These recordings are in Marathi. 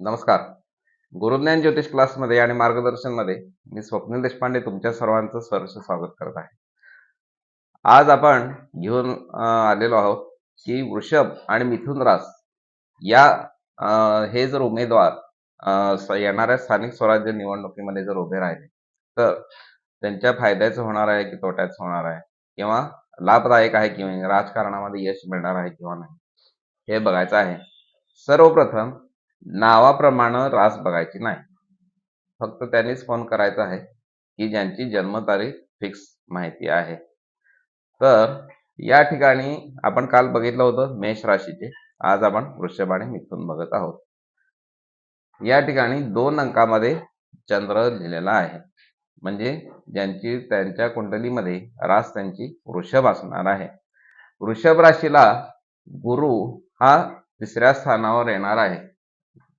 नमस्कार. गुरुज्ञान ज्योतिष क्लासमध्ये आणि मार्गदर्शनमध्ये मी स्वप्नील देशपांडे तुमच्या सर्वांचं सहर्ष स्वागत करत आहे. आज आपण घेऊन आलेलो आहोत की वृषभ आणि मिथुन रास या हे जर उमेदवार येणाऱ्या स्थानिक स्वराज्य निवडणुकीमध्ये जर उभे राहिले तर त्यांच्या फायद्याचं होणार आहे की तोट्याचं होणार आहे? किंवा लाभदायक आहे किंवा राजकारणामध्ये यश मिळणार आहे किंवा नाही? हे बघायचं आहे. सर्वप्रथम नावाप्रमाणे रास बघायची नाही. फक्त त्यांनीच फोन करायचा आहे की ज्यांची जन्मतारीख फिक्स माहिती आहे. तर या ठिकाणी आपण काल बघितलं होतं मेष राशीचे. आज आपण वृषभ आणि मिथून बघत आहोत. या ठिकाणी दोन अंकामध्ये चंद्र लिहिलेला आहे. म्हणजे ज्यांची त्यांच्या कुंडलीमध्ये रास त्यांची वृषभ असणार आहे. वृषभ राशीला गुरु हा तिसऱ्या स्थानावर येणार आहे.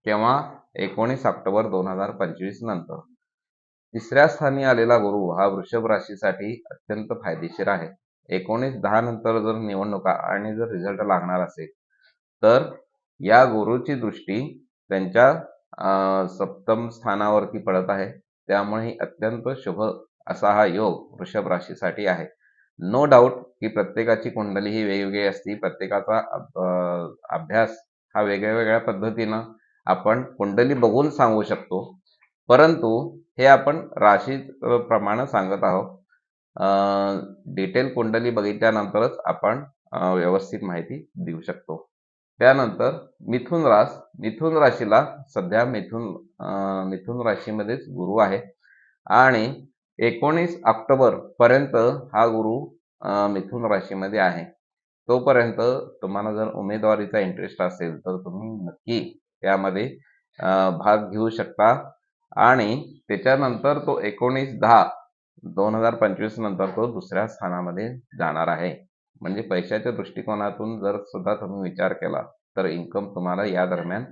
केव्हा? एकोणीस ऑक्टोबर दोन हजार पंचवीस नंतर. तिसऱ्या स्थानी आलेला गुरु हा वृषभ राशीसाठी अत्यंत फायदेशीर आहे. एकोणीस दहा नंतर जर निवडणुका आणि जर रिझल्ट लागणार असेल तर या गुरुची दृष्टी त्यांच्या अं, सप्तम स्थानावरती पडत आहे. त्यामुळे ही अत्यंत शुभ असा हा योग वृषभ राशीसाठी आहे. नो डाऊट की प्रत्येकाची कुंडली ही वेगवेगळी असते. प्रत्येकाचा अं, अभ्यास हा वेगळ्या वेगळ्या पद्धतीनं आपण कुंडली बघून सांगू शकतो. परंतु हे आपण राशी प्रमाणे सांगत आहोत. डिटेल कुंडली बघितल्यानंतरच आपण व्यवस्थित माहिती देऊ शकतो. त्यानंतर मिथुन रास मिथुन राशीला सध्या मिथुन मिथुन राशीमध्येच गुरु आहे. आणि एकोणीस ऑक्टोबर पर्यंत हा गुरु मिथुन राशीमध्ये आहे. तोपर्यंत तुम्हाला जर उमेदवारीचा इंटरेस्ट असेल तर तुम्ही नक्की त्यामध्ये भाग घेऊ शकता. आणि त्याच्यानंतर तो एकोणीस दहा दोन हजार पंचवीस नंतर तो दुसऱ्या स्थानामध्ये जाणार आहे. म्हणजे पैशाच्या दृष्टिकोनातून जर सुद्धा तुम्ही विचार केला तर इन्कम तुम्हाला या दरम्यान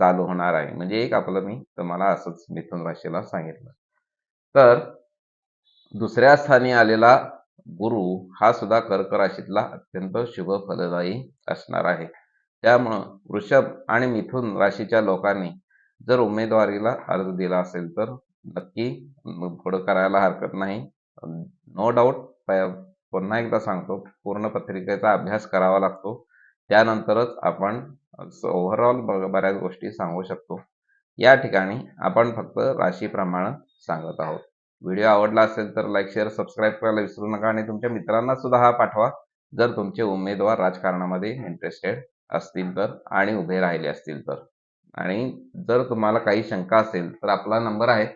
चालू होणार आहे. म्हणजे एक आपलं मी तुम्हाला असंच मिथुन राशीला सांगितलं. तर दुसऱ्या स्थानी आलेला गुरु हा सुद्धा कर्क राशीतला अत्यंत शुभ फलदायी असणार आहे. त्यामुळं वृषभ आणि मिथुन राशीच्या लोकांनी जर उमेदवारीला अर्ज दिला असेल तर नक्की पुढं करायला हरकत नाही. नो डाऊट पुन्हा एकदा सांगतो पूर्ण पत्रिकेचा अभ्यास करावा लागतो. त्यानंतरच आपण ओव्हरऑल बऱ्याच गोष्टी सांगू शकतो. या ठिकाणी आपण फक्त राशीप्रमाणे सांगत आहोत. व्हिडिओ आवडला असेल तर लाईक शेअर सबस्क्राईब करायला विसरू नका आणि तुमच्या मित्रांना सुद्धा हा पाठवा. जर तुमचे उमेदवार राजकारणामध्ये इंटरेस्टेड असतील तर आणि उभे राहिले असतील तर. आणि जर तुम्हाला काही शंका असेल तर आपला नंबर आहे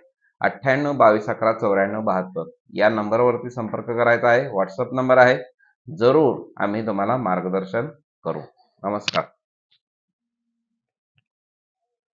अठ्ठ्याण्णव बावीस अकरा चौऱ्याण्णव बहात्तर. या नंबरवरती संपर्क करायचा आहे. व्हॉट्सअप नंबर आहे. जरूर आम्ही तुम्हाला मार्गदर्शन करू. नमस्कार.